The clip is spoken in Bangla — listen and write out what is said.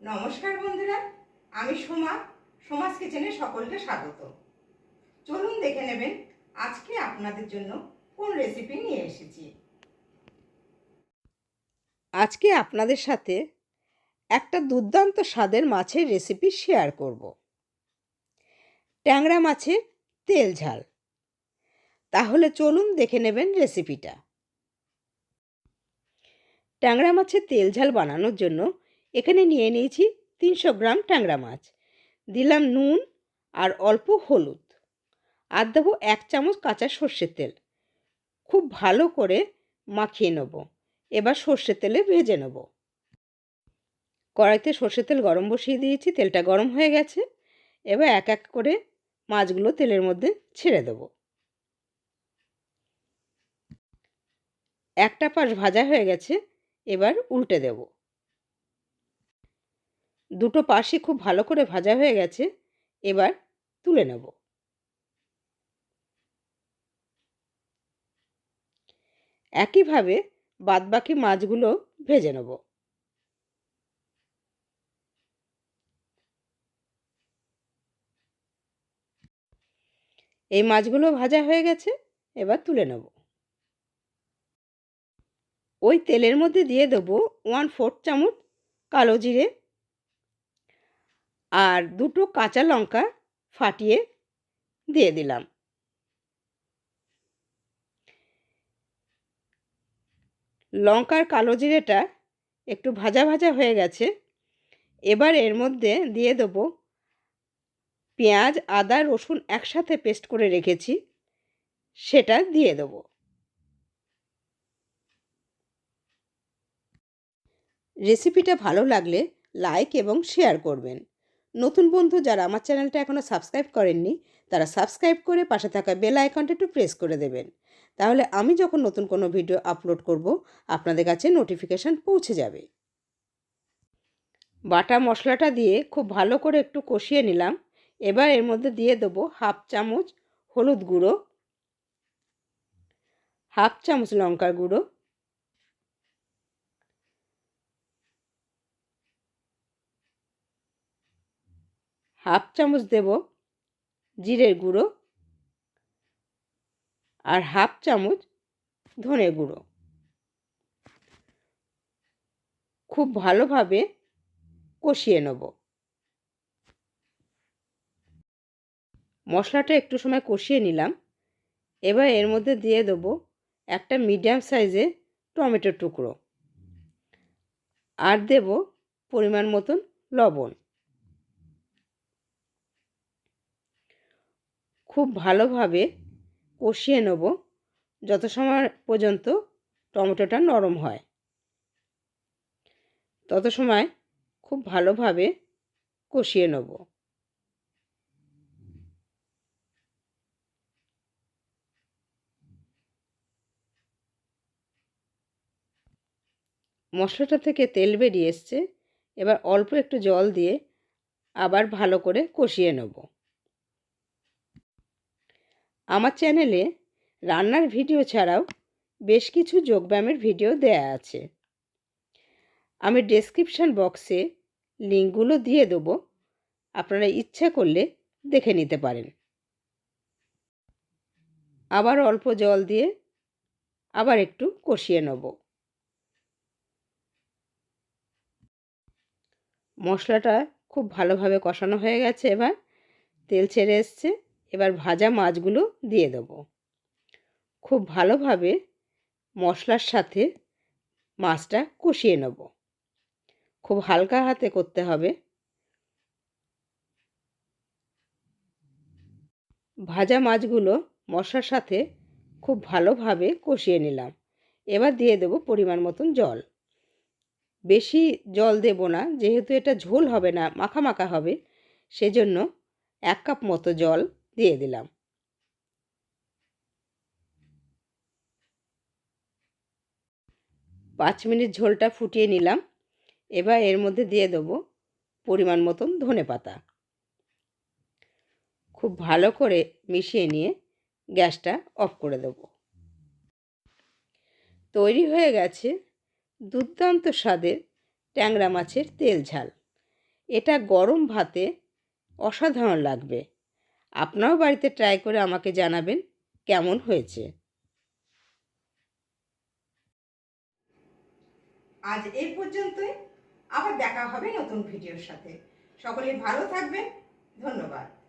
নমস্কার বন্ধুরা, আমি সোমা সমাজ কিচেনে সকলকে স্বাগত। চলুন দেখে নেবেন আজকে আপনাদের জন্য কোন রেসিপি নিয়ে এসেছি। আজকে আপনাদের সাথে একটা দুর্দান্ত স্বাদের মাছের রেসিপি শেয়ার করব। ট্যাংরা মাছের তেল ঝাল। তাহলে চলুন দেখে নেবেন রেসিপিটা ট্যাংরা মাছের তেল ঝাল বানানোর জন্য এখানে নিয়ে নিয়েছি তিনশো গ্রাম ট্যাংরা মাছ। দিলাম নুন আর অল্প হলুদ। আর দেবো এক চামচ কাঁচা সর্ষের তেল। খুব ভালো করে মাখিয়ে নেব। এবার সর্ষের তেলে ভেজে নেব। কড়াইতে সর্ষের তেল গরম বসিয়ে দিয়েছি, তেলটা গরম হয়ে গেছে। এবার এক এক করে মাছগুলো তেলের মধ্যে ছেড়ে দেব। একটা পাশ ভাজা হয়ে গেছে, এবার উল্টে দেব। দুটো পাশই খুব ভালো করে ভাজা হয়ে গেছে, এবার তুলে নেব। একইভাবে বাদবাকি মাছগুলো ভেজে নেব। এই মাছগুলো ভাজা হয়ে গেছে, এবার তুলে নেব। ওই তেলের মধ্যে দিয়ে দেবো ওয়ান ফোর্থ চামচ কালো জিরে আর দুটো কাঁচা লঙ্কা ফাটিয়ে দিয়ে দিলাম। লঙ্কার কালো জিরেটা একটু ভাজা ভাজা হয়ে গেছে। এবার এর মধ্যে দিয়ে দেবো পেঁয়াজ, আদা, রসুন একসাথে পেস্ট করে রেখেছি, সেটা দিয়ে দেবো। রেসিপিটা ভালো লাগলে লাইক এবং শেয়ার করবেন। নতুন বন্ধু যারা আমার চ্যানেলটা এখনও সাবস্ক্রাইব করেননি, তারা সাবস্ক্রাইব করে পাশে থাকা বেল আইকনটা একটু প্রেস করে দেবেন। তাহলে আমি যখন নতুন কোনো ভিডিও আপলোড করব, আপনাদের কাছে নোটিফিকেশান পৌঁছে যাবে। বাটা মশলাটা দিয়ে খুব ভালো করে একটু কষিয়ে নিলাম। এবার এর মধ্যে দিয়ে দেবো হাফ চামচ হলুদ গুঁড়ো, হাফ চামচ লঙ্কার গুঁড়ো হাফ চামচ দেব জিরের গুঁড়ো আর হাফ চামচ ধনে গুঁড়ো। খুব ভালোভাবে কষিয়ে নেব। মশলাটা একটু সময় কষিয়ে নিলাম। এবার এর মধ্যে দিয়ে দেবো একটা মিডিয়াম সাইজে টমেটোর টুকরো। আর দেব পরিমাণ মতন লবণ। খুব ভালোভাবে কষিয়ে নেব যত সময় পর্যন্ত টমেটোটা নরম হয়। তত সময় খুব ভালোভাবে কষিয়ে নেব। মশলাটা থেকে তেল বেরিয়ে এসছে। এবার অল্প একটু জল দিয়ে আবার ভালো করে কষিয়ে নেব। আমার চ্যানেলে রান্নার ভিডিও ছাড়াও বেশ কিছু যোগব্যায়ামের ভিডিও দেয়া আছে। আমি ডেসক্রিপশান বক্সে লিঙ্কগুলো দিয়ে দেবো। আপনারা ইচ্ছা করলে দেখে নিতে পারেন। আবার অল্প জল দিয়ে আবার একটু কষিয়ে নেব। মশলাটা খুব ভালোভাবে কষানো হয়ে গেছে এবার। তেল ছেড়ে এসছে। এবার ভাজা মাছগুলো দিয়ে দেবো। খুব ভালোভাবে মশলার সাথে মাছটা কষিয়ে নেব। খুব হালকা হাতে করতে হবে। ভাজা মাছগুলো মশলার সাথে খুব ভালোভাবে কষিয়ে নিলাম। এবার দিয়ে দেব পরিমাণ মতন জল। বেশি জল দেব না, যেহেতু এটা ঝোল হবে না, মাখা মাখা হবে, সেজন্য এক কাপ মতো জল দিয়ে দিলাম। পাঁচ মিনিট ঝোলটা ফুটিয়ে নিলাম। এবার এর মধ্যে দিয়ে দেবো পরিমাণ মতন ধনে পাতা। খুব ভালো করে মিশিয়ে নিয়ে গ্যাসটা অফ করে দেব। তৈরি হয়ে গেছে দুর্দান্ত স্বাদের ট্যাংরা মাছের তেল ঝাল। এটা গরম ভাতে অসাধারণ লাগবে। আপনারাও বাড়িতে ট্রাই করে আমাকে জানাবেন কেমন হয়েছে। আজ এই পর্যন্তই। আবার দেখা হবে নতুন ভিডিওর সাথে। সকলে ভালো থাকবেন। ধন্যবাদ।